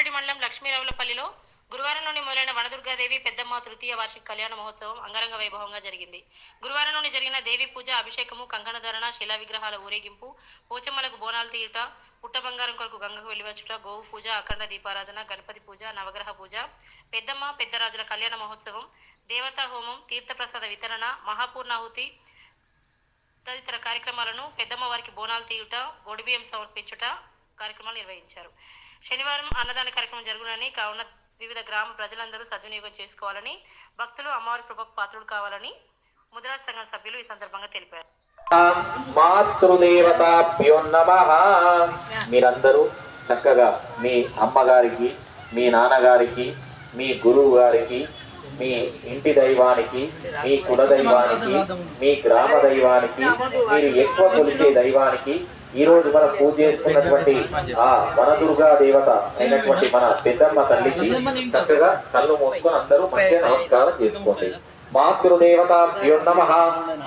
రంగారెడ్డి మండలం లక్ష్మీరావులపల్లిలో గురువారం నుండి మొదలైన వనదుర్గాదేవి పెద్దమ్మ తృతీయ వార్షిక కళ్యాణ మహోత్సవం అంగరంగ వైభవంగా జరిగింది. గురువారం నుండి జరిగిన దేవి పూజ అభిషేకము కంకణధరణ శిలా విగ్రహాల ఊరేగింపు పోచమ్మలకు బోనాలు తీయుట పుట్ట బంగారం కొరకు గంగకు వెలివచ్చుట గోవు పూజ అఖండ దీపారాధన గణపతి పూజ నవగ్రహ పూజ పెద్దమ్మ పెద్దరాజుల కళ్యాణ మహోత్సవం దేవతా హోమం తీర్థప్రసాద వితరణ మహాపూర్ణాహుతి తదితర కార్యక్రమాలను పెద్దమ్మ వారికి బోనాలు తీయుట గొడిబియ్యం సమర్పించుట కార్యక్రమాలు నిర్వహించారు. శనివారం అన్నదాన కార్యక్రమం జరుగునని కావున వివిధ గ్రామ ప్రజలందరూ సద్వినియోగం చేసుకోవాలని భక్తులు అమ్మవారి కృపకు పాత్రులు కావాలని ముద్రాజ్ సంఘం సభ్యులు ఈ సందర్భంగా తెలిపారు. మీరందరూ చక్కగా మీ అమ్మగారికి మీ నాన్నగారికి మీ గురువు గారికి మీ ఇంటి దైవానికి మీ కుల దైవానికి మీ గ్రామ దైవానికి మీరు ఎక్కువ కొలిచే దైవానికి ఈ రోజు మనం పూజ చేసుకున్నటువంటి ఆ వనదుర్గా దేవత అయినటువంటి మన పెద్దమ్మ తల్లికి చక్కగా కళ్ళు మూసుకొని అందరూ మంచిగా నమస్కారం చేసుకోండి. మాతృదేవతాభ్యో నమ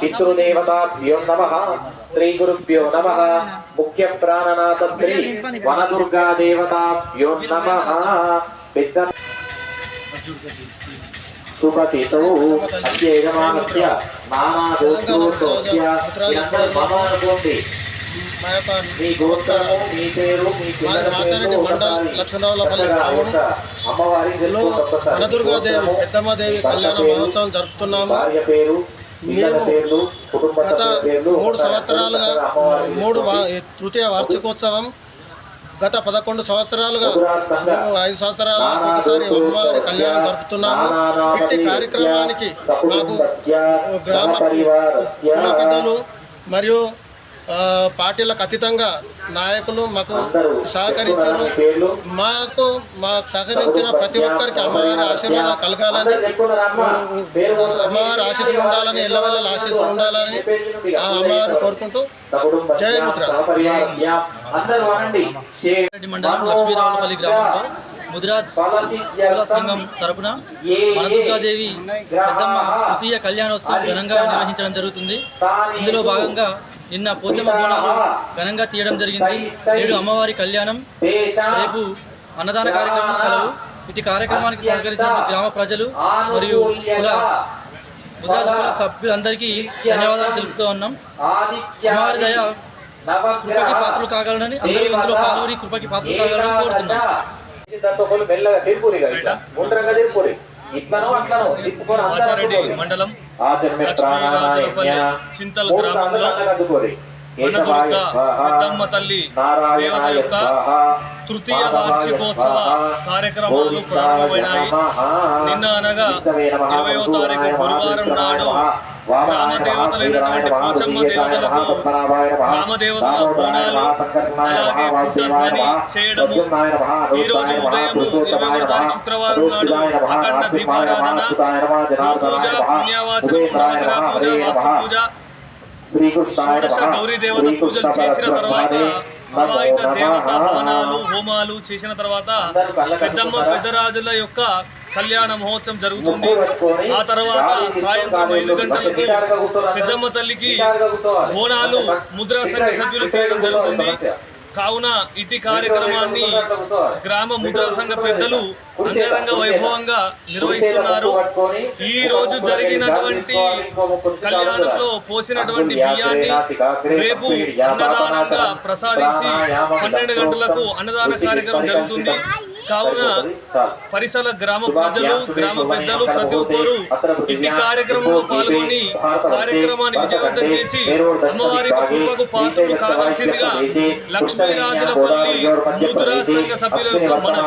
పితృదేవతాభ్యో నమ శ్రీ గురుభ్యో నమ ముఖ్య ప్రాణనాథ శ్రీ వనదుర్గా దేవతాభ్యో నమ. పెద్ద సుపతితో అద్య నానా గోత్రోత్సవస్య మమ అనుకోండి. మా యొక్క మాతారెడ్డి మండల్ లక్ష్మణరావులపల్లి చక్కగా గ్రామం. యొక్క అమ్మవారి తెలుసుకోండి ఒక్కసారి. వనదుర్గాదేవి గోత్రము, పెద్దమ్మదేవి కళ్యాణ మహోత్సవం జరుపుతున్నాము మేము గత మూడు సంవత్సరాలుగా మూడు. తృతీయ వార్షికోత్సవం గత పదకొండు సంవత్సరాలుగా మేము ఐదు సంవత్సరాల ఒకసారి అమ్మవారి కళ్యాణం జరుపుతున్నాము ఇట్టి కార్యక్రమానికి మాకు గ్రామ కుల పెద్దలు మరియు పార్టీలకు అతీతంగా నాయకులు మాకు సహకరించారు మాకు మాకు సహకరించిన ప్రతి ఒక్కరికి అమ్మవారి ఆశీర్వాదం కలగాలని అమ్మవారి ఆశీస్సులు ఉండాలని ఎల్లవెల్లల ఆశీస్సులు ఉండాలని ఆ అమ్మవారు కోరుకుంటూ జై ముద్ర. మండలం లక్ష్మీరావులపల్లి గ్రామంలో ముదిరాజ్ కుల సంఘం తరపున మనదుర్గాదేవి పెద్దమ్మ తృతీయ కళ్యాణోత్సవం ఘనంగా నిర్వహించడం జరుగుతుంది ఇందులో భాగంగా నిన్న పోచమ్మ బోనాలు ఘనంగా తీయడం జరిగింది. నేడు అమ్మవారి కళ్యాణం. రేపు అన్నదాన కార్యక్రమం కలవు. ఇటు కార్యక్రమానికి సహకరించిన గ్రామ ప్రజలు మరియు కుల ముదిరాజ్ కుల సభ్యులందరికీ ధన్యవాదాలు తెలుపుతూ ఉన్నాం. అమ్మవారి దయ కృపకి పాత్రలు కాగలనని అందరూ ఇందులో పాల్గొని కృపకి పాత్రలు కాగలనని కోరుతున్నాం ఇట్లనో అట్లనో. తిప్పుకొని అందుకోరి. మండలం ఆచరణ లక్ష్మీరాజులపల్లి చింతల్ గ్రామంలో వనదుర్గ పెద్దమ్మ తల్లి దేవత యొక్క తృతీయ వార్షికోత్సవ కార్యక్రమాలు ప్రారంభమైనాయి. నిన్న అనగా ఇరవయో తారీఖు గురువారం నాడు గ్రామ దేవతలైనటువంటి పోచమ్మ దేవతలకు గ్రామ దేవతల బోనాలు అలాగే పుట్టధ్వని చేయడము. ఈ రోజు ఉదయం ఇరవై ఒకటో తారీఖు శుక్రవారం నాడు అఖండ దీపారాధన పూజ పుణ్యవాచనం నవగ్రహ పూజ వాస్తు పూజ షోడశ గౌరీ దేవత పూజలు చేసిన తర్వాత దేవత హవనాలు హోమాలు చేసిన తర్వాత పెద్దమ్మ పెద్దరాజుల యొక్క కళ్యాణ మహోత్సవం జరుగుతుంది. ఆ తర్వాత సాయంత్రం ఐదు గంటలకు పెద్దమ్మ తల్లికి బోనాలు ముద్రా సంఘ సభ్యులు చేయడం జరుగుతుంది. కావున ఇటు కార్యక్రమాన్ని గ్రామ ముద్రా సంఘ పెద్దలు అంగరంగ వైభవంగా నిర్వహిస్తున్నారు. ఈ రోజు జరిగినటువంటి కళ్యాణంలో పోసినటువంటి బియ్యాన్ని రేపు అన్నదానంగా ప్రసాదించి పన్నెండు గంటలకు అన్నదాన కార్యక్రమం జరుగుతుంది. కావున పరిసర గ్రామ ప్రజలు గ్రామ పెద్దలు ప్రతి ఒక్కరూ ఇట్టి కార్యక్రమంలో పాల్గొని కార్యక్రమాన్ని విజయవంతం చేసి అమ్మవారి కృపకు పాత్రలు కావాల్సిందిగా లక్ష్మీరాజులపల్లి ముద్రా సంఘ సభ్యుల మన